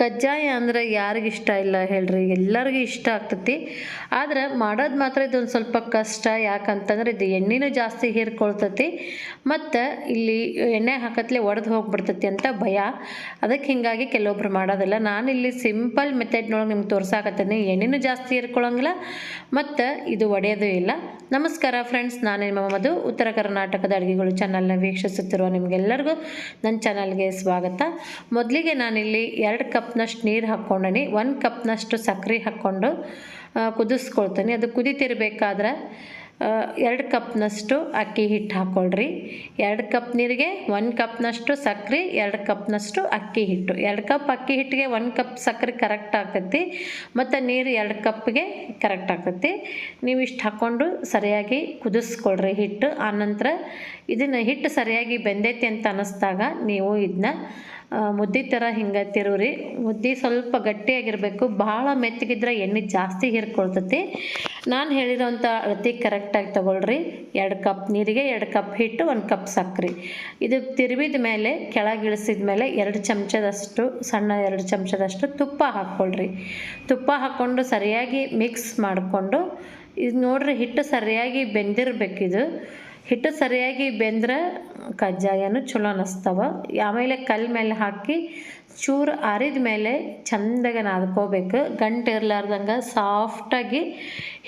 ಕಜ್ಜಾಯ ಅಂದ್ರೆ ಯಾರಿಗೆ ಇಷ್ಟ ಇಲ್ಲ ಹೇಳ್ರಿ, ಎಲ್ಲರಿಗೂ ಇಷ್ಟ ಆಗ್ತತಿ. ಆದ್ರೆ ಮಾಡೋದು ಮಾತ್ರ ಇದೊಂದು ಸ್ವಲ್ಪ ಕಷ್ಟ, ಯಾಕಂತಂದ್ರೆ ಇದು ಎಣ್ಣೆನೂ ಜಾಸ್ತಿ ಹೀರ್ಕೊಳ್ತತಿ. ಮತ್ತು ಇಲ್ಲಿ ಎಣ್ಣೆ ಹಾಕತ್ಲೆ ಒಡೆದು ಹೋಗ್ಬಿಡ್ತತಿ ಅಂತ ಭಯ. ಅದಕ್ಕೆ ಹಿಂಗಾಗಿ ಕೆಲವೊಬ್ರು ಮಾಡೋದಿಲ್ಲ. ನಾನು ಇಲ್ಲಿ ಸಿಂಪಲ್ ಮೆಥಡ್ನೊಳಗೆ ನಿಮ್ಗೆ ತೋರ್ಸಾಕತ್ತೀನಿ. ಎಣ್ಣೆನೂ ಜಾಸ್ತಿ ಹೀರ್ಕೊಳಂಗಿಲ್ಲ, ಮತ್ತು ಇದು ಒಡೆಯೋದು ಇಲ್ಲ. ನಮಸ್ಕಾರ ಫ್ರೆಂಡ್ಸ್, ನಾನು ನಿಮ್ಮ ಮಧು. ಉತ್ತರ ಕರ್ನಾಟಕದ ಅಡುಗೆಗಳು ಚಾನಲ್ನ ವೀಕ್ಷಿಸುತ್ತಿರುವ ನಿಮಗೆಲ್ಲರಿಗೂ ನನ್ನ ಚಾನಲ್ಗೆ ಸ್ವಾಗತ. ಮೊದಲಿಗೆ ನಾನಿಲ್ಲಿ ಎರಡು ಕಪ್ನಷ್ಟು ನೀರು ಹಾಕ್ಕೊಂಡಿ ಒಂದು ಕಪ್ನಷ್ಟು ಸಕ್ಕರೆ ಹಾಕ್ಕೊಂಡು ಕುದಿಸ್ಕೊಳ್ತೀನಿ. ಅದು ಕುದಿತಿರ್ಬೇಕಾದ್ರೆ ಎರಡು ಕಪ್ನಷ್ಟು ಅಕ್ಕಿ ಹಿಟ್ಟು ಹಾಕ್ಕೊಳ್ರಿ ಎರಡು ಕಪ್ ನೀರಿಗೆ ಒಂದು ಕಪ್ನಷ್ಟು ಸಕ್ಕರೆ ಎರಡು ಕಪ್ನಷ್ಟು ಅಕ್ಕಿ ಹಿಟ್ಟು. ಎರಡು ಕಪ್ ಅಕ್ಕಿ ಹಿಟ್ಟಿಗೆ ಒಂದು ಕಪ್ ಸಕ್ಕರೆ ಕರೆಕ್ಟ್ ಆಗ್ತೈತಿ, ಮತ್ತು ನೀರು ಎರಡು ಕಪ್ಗೆ ಕರೆಕ್ಟ್ ಆಗ್ತೈತಿ. ನೀವು ಇಷ್ಟು ಹಾಕ್ಕೊಂಡು ಸರಿಯಾಗಿ ಕುದಿಸ್ಕೊಳ್ರಿ ಹಿಟ್ಟು. ಆನಂತರ ಇದನ್ನು ಹಿಟ್ಟು ಸರಿಯಾಗಿ ಬೆಂದೈತಿ ಅಂತ ಅನ್ನಿಸ್ದಾಗ ನೀವು ಇದನ್ನ ಮುದ್ದೆ ಥರ ಹಿಂಗೆ ತಿರುವ್ರಿ ಮುದ್ದೆ ಸ್ವಲ್ಪ ಗಟ್ಟಿಯಾಗಿರಬೇಕು. ಭಾಳ ಮೆತ್ತಗಿದ್ರೆ ಎಣ್ಣೆ ಜಾಸ್ತಿ ಹೀರ್ಕೊಳ್ತತಿ. ನಾನು ಹೇಳಿರೋಂಥ ಅಳತೆ ಕರೆಕ್ಟಾಗಿ ತಗೊಳ್ರಿ. ಎರಡು ಕಪ್ ನೀರಿಗೆ ಎರಡು ಕಪ್ ಹಿಟ್ಟು, ಒಂದು ಕಪ್ ಸಕ್ಕರೆ ಇದು ತಿರುವಿದ ಮೇಲೆ, ಕೆಳಗೆ ಇಳಿಸಿದ ಮೇಲೆ ಎರಡು ಚಮಚದಷ್ಟು, ಸಣ್ಣ ಎರಡು ಚಮಚದಷ್ಟು ತುಪ್ಪ ಹಾಕ್ಕೊಳ್ರಿ ತುಪ್ಪ ಹಾಕ್ಕೊಂಡು ಸರಿಯಾಗಿ ಮಿಕ್ಸ್ ಮಾಡಿಕೊಂಡು, ಇದು ನೋಡ್ರಿ ಹಿಟ್ಟು ಸರಿಯಾಗಿ ಬೆಂದಿರ್ಬೇಕಿದು. ಹಿಟ್ಟು ಸರಿಯಾಗಿ ಬೆಂದ್ರೆ ಕಜ್ಜಾಯನು ಚಲೋ ಅನ್ನಿಸ್ತಾವ ಆಮೇಲೆ ಕಲ್ ಮೇಲೆ ಹಾಕಿ ಚೂರು ಆರಿದ ಮೇಲೆ ಚಂದಾಗಿ ನಾದ್ಕೋಬೇಕು. ಗಂಟು ಇರಲಾರ್ದಂಗೆ ಸಾಫ್ಟಾಗಿ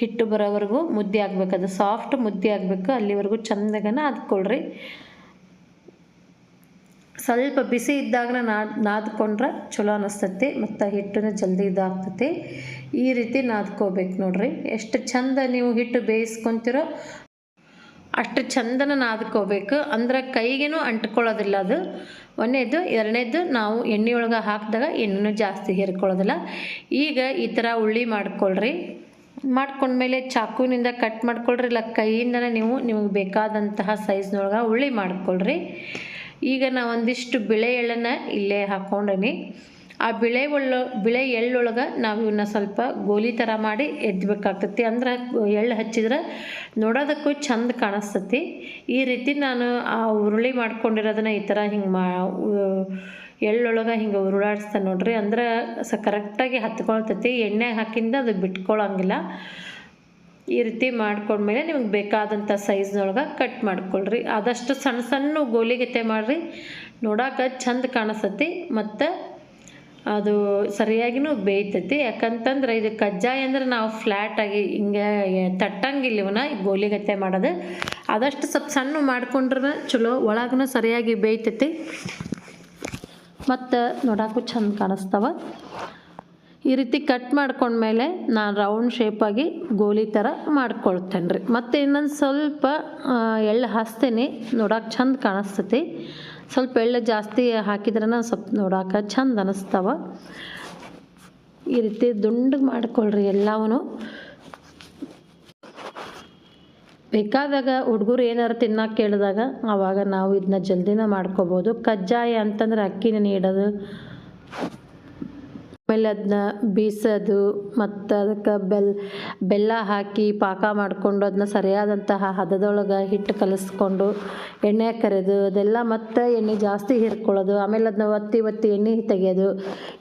ಹಿಟ್ಟು ಬರೋವರೆಗೂ ಮುದ್ದೆ ಆಗ್ಬೇಕು. ಅದು ಸಾಫ್ಟ್ ಮುದ್ದೆ ಆಗಬೇಕು. ಅಲ್ಲಿವರೆಗೂ ಚಂದಾಗ ನಾದ್ಕೊಳ್ರಿ. ಸ್ವಲ್ಪ ಬಿಸಿ ಇದ್ದಾಗ ನಾದ್ ನಾದ್ಕೊಂಡ್ರೆ ಚಲೋ ಅನ್ನಿಸ್ತೈತಿ ಮತ್ತು ಹಿಟ್ಟನ್ನು ಜಲ್ದಿ ಇದಾಗ್ತತಿ. ಈ ರೀತಿ ನಾದ್ಕೋಬೇಕು ನೋಡ್ರಿ. ಎಷ್ಟು ಚಂದ ನೀವು ಹಿಟ್ಟು ಬೇಯಿಸ್ಕೊತಿರೋ ಅಷ್ಟು ಚಂದನ ನಾದ್ಕೋಬೇಕು ಅಂದ್ರೆ ಕೈಗೇನು ಅಂಟ್ಕೊಳ್ಳೋದಿಲ್ಲ ಅದು. ಒಂದನೇದು ಎರಡನೇದು ನಾವು ಎಣ್ಣೆ ಒಳಗೆ ಹಾಕಿದಾಗ ಎಣ್ಣೆನೂ ಜಾಸ್ತಿ ಹೇರ್ಕೊಳ್ಳೋದಿಲ್ಲ ಈಗ ಈ ಥರ ಉಳ್ಳಿ ಮಾಡ್ಕೊಳ್ರಿ. ಮಾಡ್ಕೊಂಡ್ಮೇಲೆ ಚಾಕುವಿನಿಂದ ಕಟ್ ಮಾಡ್ಕೊಳ್ರಿ. ಇಲ್ಲ ಕೈಯಿಂದನೇ ನೀವು, ನಿಮಗೆ ಬೇಕಾದಂತಹ ಸೈಜ್ನೊಳಗೆ ಉಳ್ಳಿ ಮಾಡ್ಕೊಳ್ರಿ. ಈಗ ನಾ ಒಂದಿಷ್ಟು ಬಿಳೆ ಎಳ್ಳನ್ನು ಇಲ್ಲೇ ಹಾಕ್ಕೊಂಡೀನಿ ಆ ಬಿಳೆ ಒಳ್ಳ, ಬಿಳೆ ಎಳ್ಳೊಳಗೆ ನಾವು ಇವನ್ನ ಸ್ವಲ್ಪ ಗೋಲಿ ಥರ ಮಾಡಿ ಎದ್ದಬೇಕಾಗ್ತೈತಿ ಅಂದ್ರೆ ಎಳ್ಳು ಹಚ್ಚಿದ್ರೆ ನೋಡೋದಕ್ಕೂ ಚಂದ ಕಾಣಿಸ್ತತಿ. ಈ ರೀತಿ ನಾನು ಆ ಉರುಳಿ ಮಾಡ್ಕೊಂಡಿರೋದನ್ನ ಈ ಥರ ಹಿಂಗೆ ಮಾ ಎಳ್ಳೊಳಗೆ ಹಿಂಗೆ ಉರುಳಾಡಿಸ್ತೇನೆ ನೋಡ್ರಿ. ಅಂದ್ರೆ ಸ ಕರೆಕ್ಟಾಗಿ ಹತ್ಕೊಳ್ತೈತಿ. ಎಣ್ಣೆ ಹಾಕಿಂದ ಅದು ಬಿಟ್ಕೊಳ್ಳೋಂಗಿಲ್ಲ ಈ ರೀತಿ ಮಾಡ್ಕೊಂಡ್ಮೇಲೆ ನಿಮ್ಗೆ ಬೇಕಾದಂಥ ಸೈಜ್ನೊಳಗೆ ಕಟ್ ಮಾಡ್ಕೊಳ್ರಿ. ಆದಷ್ಟು ಸಣ್ಣ ಸಣ್ಣ ಗೋಲಿಗತೆ ಮಾಡಿರಿ. ನೋಡಕ್ಕೆ ಚಂದ ಕಾಣಿಸ್ತತಿ. ಮತ್ತು ಅದು ಸರಿಯಾಗಿನೂ ಬೇಯ್ತೈತಿ. ಯಾಕಂತಂದ್ರೆ ಇದು ಕಜ್ಜಾಯ ಅಂದ್ರೆ ನಾವು ಫ್ಲ್ಯಾಟಾಗಿ ಹಿಂಗೆ ತಟ್ಟಂಗಿಲ್ಲ ಇವನ್ನ ಗೋಲಿಗತ್ತೆ ಮಾಡೋದು. ಆದಷ್ಟು ಸ್ವಲ್ಪ ಸಣ್ಣ ಮಾಡ್ಕೊಂಡ್ರೆ ಚಲೋ ಒಳಗೂ ಸರಿಯಾಗಿ ಬೇಯ್ತೈತಿ. ಮತ್ತು ನೋಡೋಕ್ಕೂ ಚಂದ ಕಾಣಿಸ್ತಾವ. ಈ ರೀತಿ ಕಟ್ ಮಾಡ್ಕೊಂಡ್ಮೇಲೆ ನಾನು ರೌಂಡ್ ಶೇಪಾಗಿ ಗೋಲಿ ಥರ ಮಾಡ್ಕೊಳ್ತೇನೆ ರೀ ಮತ್ತು ಇನ್ನೊಂದು ಸ್ವಲ್ಪ ಎಳ್ಳು ಹಚ್ತೀನಿ ನೋಡೋಕೆ ಚಂದ ಕಾಣಿಸ್ತೈತಿ. ಸ್ವಲ್ಪ ಎಳ್ಳು ಜಾಸ್ತಿ ಹಾಕಿದ್ರನ ಸ್ವಲ್ಪ ನೋಡೋಕೆ ಚಂದ ಅನಿಸ್ತಾವ. ಈ ರೀತಿ ದುಂಡಗೆ ಮಾಡ್ಕೊಳ್ರಿ ಎಲ್ಲವೂ ಬೇಕಾದಾಗ ಹುಡುಗರು ಏನಾರು ತಿನ್ನಕ್ಕೆ ಕೇಳಿದಾಗ ಆವಾಗ ನಾವು ಇದನ್ನ ಜಲ್ದಿನ ಮಾಡ್ಕೋಬೋದು. ಕಜ್ಜಾಯ ಅಂತಂದ್ರೆ ಅಕ್ಕಿನ ನೀಡೋದು. ಆಮೇಲೆ ಅದನ್ನ ಬೀಸೋದು ಮತ್ತು ಅದಕ್ಕೆ ಬೆಲ್, ಬೆಲ್ಲ ಹಾಕಿ ಪಾಕ ಮಾಡಿಕೊಂಡು ಅದನ್ನ ಸರಿಯಾದಂತಹ ಹದದೊಳಗೆ ಹಿಟ್ಟು ಕಲಿಸ್ಕೊಂಡು ಎಣ್ಣೆ ಕರೆದು ಅದೆಲ್ಲ ಮತ್ತೆ ಎಣ್ಣೆ ಜಾಸ್ತಿ ಹೀರ್ಕೊಳ್ಳೋದು, ಆಮೇಲೆ ಅದನ್ನ ಒತ್ತಿ ಒತ್ತಿ ಎಣ್ಣೆ ತೆಗೆಯೋದು.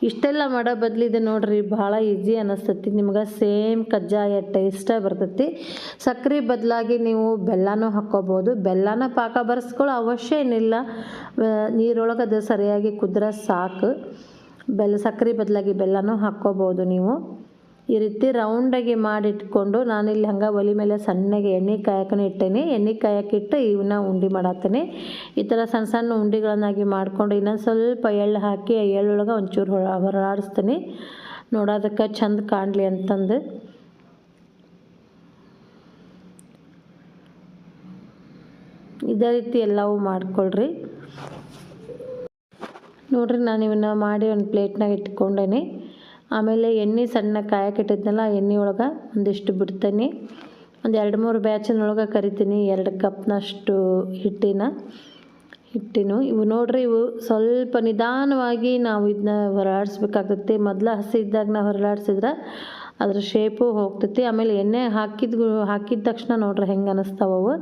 ಇಷ್ಟೆಲ್ಲ ಮಾಡೋ ಬದಲಿದೆ ನೋಡ್ರಿ ಭಾಳ ಈಸಿ ಅನ್ನಿಸ್ತೈತಿ ನಿಮ್ಗೆ ಸೇಮ್ ಕಜ್ಜಾಯ ಟೇಸ್ಟ ಬರ್ತೈತಿ. ಸಕ್ಕರೆ ಬದಲಾಗಿ ನೀವು ಬೆಲ್ಲನೂ ಹಾಕ್ಕೋಬೋದು. ಬೆಲ್ಲನ ಪಾಕ ಬರೆಸ್ಕೊಳ್ಳೋ ಅವಶ್ಯ ಏನಿಲ್ಲ. ನೀರೊಳಗೆ ಅದು ಸರಿಯಾಗಿ ಕುದ್ರೆ ಸಾಕು. ಬೆಲ್ಲ, ಸಕ್ಕರೆ ಬದಲಾಗಿ ಬೆಲ್ಲನೂ ಹಾಕ್ಕೋಬೋದು ನೀವು. ಈ ರೀತಿ ರೌಂಡಾಗಿ ಮಾಡಿಟ್ಕೊಂಡು ನಾನಿಲ್ಲಿ ಹಂಗೆ ಒಲಿ ಮೇಲೆ ಸಣ್ಣಗೆ ಎಣ್ಣೆ ಕಾಯಕನೇ ಇಟ್ಟೇನೆ. ಎಣ್ಣೆ ಕಾಯಕ್ಕಿಟ್ಟು ಇವನ್ನ ಉಂಡೆ ಮಾಡತ್ತೀನಿ ಈ ಥರ ಸಣ್ಣ ಸಣ್ಣ ಉಂಡೆಗಳನ್ನಾಗಿ ಮಾಡಿಕೊಂಡು ಇನ್ನೊಂದು ಸ್ವಲ್ಪ ಎಳ್ಳು ಹಾಕಿ ಆ ಎಳ್ಳೊಳಗೆ ಒಂಚೂರು ಹೊರ ಹೊರಳಾಡಿಸ್ತೀನಿ. ನೋಡೋದಕ್ಕೆ ಚಂದ ಕಾಣಲಿ ಅಂತಂದು. ಇದೇ ರೀತಿ ಎಲ್ಲವೂ ಮಾಡ್ಕೊಳ್ರಿ. ನೋಡ್ರಿ, ನಾನು ಇವನ್ನ ಮಾಡಿ ಒಂದು ಪ್ಲೇಟ್ನಾಗ ಇಟ್ಕೊಂಡೇನಿ. ಆಮೇಲೆ ಎಣ್ಣೆ ಸಣ್ಣ ಕಾಯಕ್ಕೆ ಇಟ್ಟಿದ್ನಲ್ಲ ಎಣ್ಣೆ ಒಳಗೆ ಒಂದಿಷ್ಟು ಬಿಡ್ತೇನೆ. ಒಂದು ಎರಡು ಮೂರು ಬ್ಯಾಚಿನೊಳಗೆ ಕರಿತೀನಿ, ಎರಡು ಕಪ್ನಷ್ಟು ಹಿಟ್ಟಿನ. ಹಿಟ್ಟಿನ ಇವು ನೋಡ್ರಿ, ಇವು ಸ್ವಲ್ಪ ನಿಧಾನವಾಗಿ ನಾವು ಇದನ್ನ ಹೊರಲಾಡಿಸ್ಬೇಕಾಗ್ತೈತಿ ಮೊದಲು ಹಸಿ ಇದ್ದಾಗ ನಾವು ಹೊರಲಾಡ್ಸಿದ್ರೆ ಅದರ ಶೇಪು ಹೋಗ್ತೈತಿ. ಆಮೇಲೆ ಎಣ್ಣೆ ಹಾಕಿದ ಹಾಕಿದ ತಕ್ಷಣ ನೋಡ್ರಿ ಹೆಂಗೆ ಅನಿಸ್ತಾವವು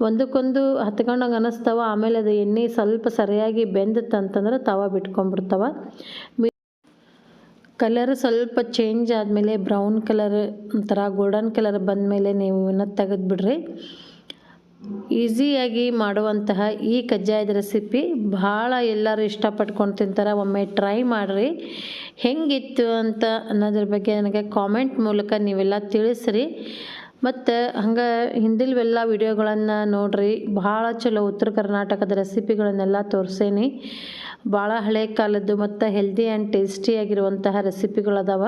ಒಂದಕ್ಕೊಂದು ಹತ್ಕೊಂಡಂಗೆ ಅನ್ನಿಸ್ತಾವ ಆಮೇಲೆ ಅದು ಎಣ್ಣೆ ಸ್ವಲ್ಪ ಸರಿಯಾಗಿ ಬೆಂದಿತ್ತಂತಂದ್ರೆ ತವ ಬಿಟ್ಕೊಂಡ್ಬಿಡ್ತಾವ ಕಲರ್ ಸ್ವಲ್ಪ ಚೇಂಜ್ ಆದಮೇಲೆ ಬ್ರೌನ್ ಕಲರ್ ಒಂಥರ ಗೋಲ್ಡನ್ ಕಲರ್ ಬಂದಮೇಲೆ ನೀವು ಇವನ್ನ ತೆಗೆದುಬಿಡ್ರಿ. ಈಸಿಯಾಗಿ ಮಾಡುವಂತಹ ಈ ಕಜ್ಜಾಯದ ರೆಸಿಪಿ ಭಾಳ ಎಲ್ಲರೂ ಇಷ್ಟಪಟ್ಕೊಂಡು ತಿಂತಾರೆ, ಒಮ್ಮೆ ಟ್ರೈ ಮಾಡಿರಿ. ಹೆಂಗಿತ್ತು ಅಂತ ಅನ್ನೋದ್ರ ಬಗ್ಗೆ ನನಗೆ ಕಾಮೆಂಟ್ ಮೂಲಕ ನೀವೆಲ್ಲ ತಿಳಿಸ್ರಿ. ಮತ್ತು ಹಂಗೆ ಹಿಂದಿಲ್ವೆಲ್ಲ ವಿಡಿಯೋಗಳನ್ನು ನೋಡ್ರಿ. ಭಾಳ ಚಲೋ ಉತ್ತರ ಕರ್ನಾಟಕದ ರೆಸಿಪಿಗಳನ್ನೆಲ್ಲ ತೋರಿಸೇನಿ. ಭಾಳ ಹಳೆ ಕಾಲದ್ದು ಮತ್ತು ಹೆಲ್ದಿ ಆ್ಯಂಡ್ ಟೇಸ್ಟಿಯಾಗಿರುವಂತಹ ರೆಸಿಪಿಗಳದಾವ.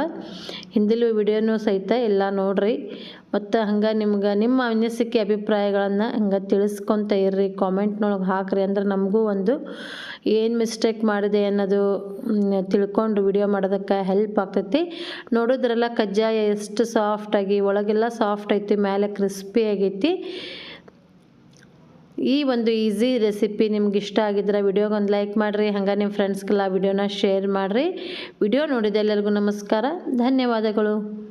ಹಿಂದಿಲು ವಿಡಿಯೋನೂ ಸಹಿತ ಎಲ್ಲ ನೋಡ್ರಿ. ಮತ್ತು ಹಂಗೆ ನಿಮ್ಗೆ ನಿಮ್ಮ ಅನಿಸಿಕೆ ಅಭಿಪ್ರಾಯಗಳನ್ನು ಹಂಗೆ ತಿಳಿಸ್ಕೊತ ಇರ್ರಿ. ಕಾಮೆಂಟ್ನೊಳಗೆ ಹಾಕ್ರಿ ಅಂದ್ರೆ ನಮಗೂ ಒಂದು ಏನು ಮಿಸ್ಟೇಕ್ ಮಾಡಿದೆ ಅನ್ನೋದು ತಿಳ್ಕೊಂಡು ವಿಡಿಯೋ ಮಾಡೋದಕ್ಕೆ ಹೆಲ್ಪ್ ಆಗ್ತೈತಿ. ನೋಡಿದ್ರೆಲ್ಲ ಕಜ್ಜಾಯ ಎಷ್ಟು ಸಾಫ್ಟಾಗಿ ಒಳಗೆಲ್ಲ ಸಾಫ್ಟ್ ಐತಿ ಮೇಲೆ ಕ್ರಿಸ್ಪಿ ಆಗೈತಿ. ಈ ಒಂದು ಈಸಿ ರೆಸಿಪಿ ನಿಮ್ಗೆ ಇಷ್ಟ ಆಗಿದ್ರೆ ವಿಡಿಯೋಗೆ ಒಂದು ಲೈಕ್ ಮಾಡಿರಿ. ಹಂಗೆ ನಿಮ್ಮ ಫ್ರೆಂಡ್ಸ್ಗೆಲ್ಲ ವಿಡಿಯೋನ ಶೇರ್ ಮಾಡಿರಿ. ವಿಡಿಯೋ ನೋಡಿದ ಎಲ್ಲರಿಗೂ ನಮಸ್ಕಾರ. ಧನ್ಯವಾದಗಳು.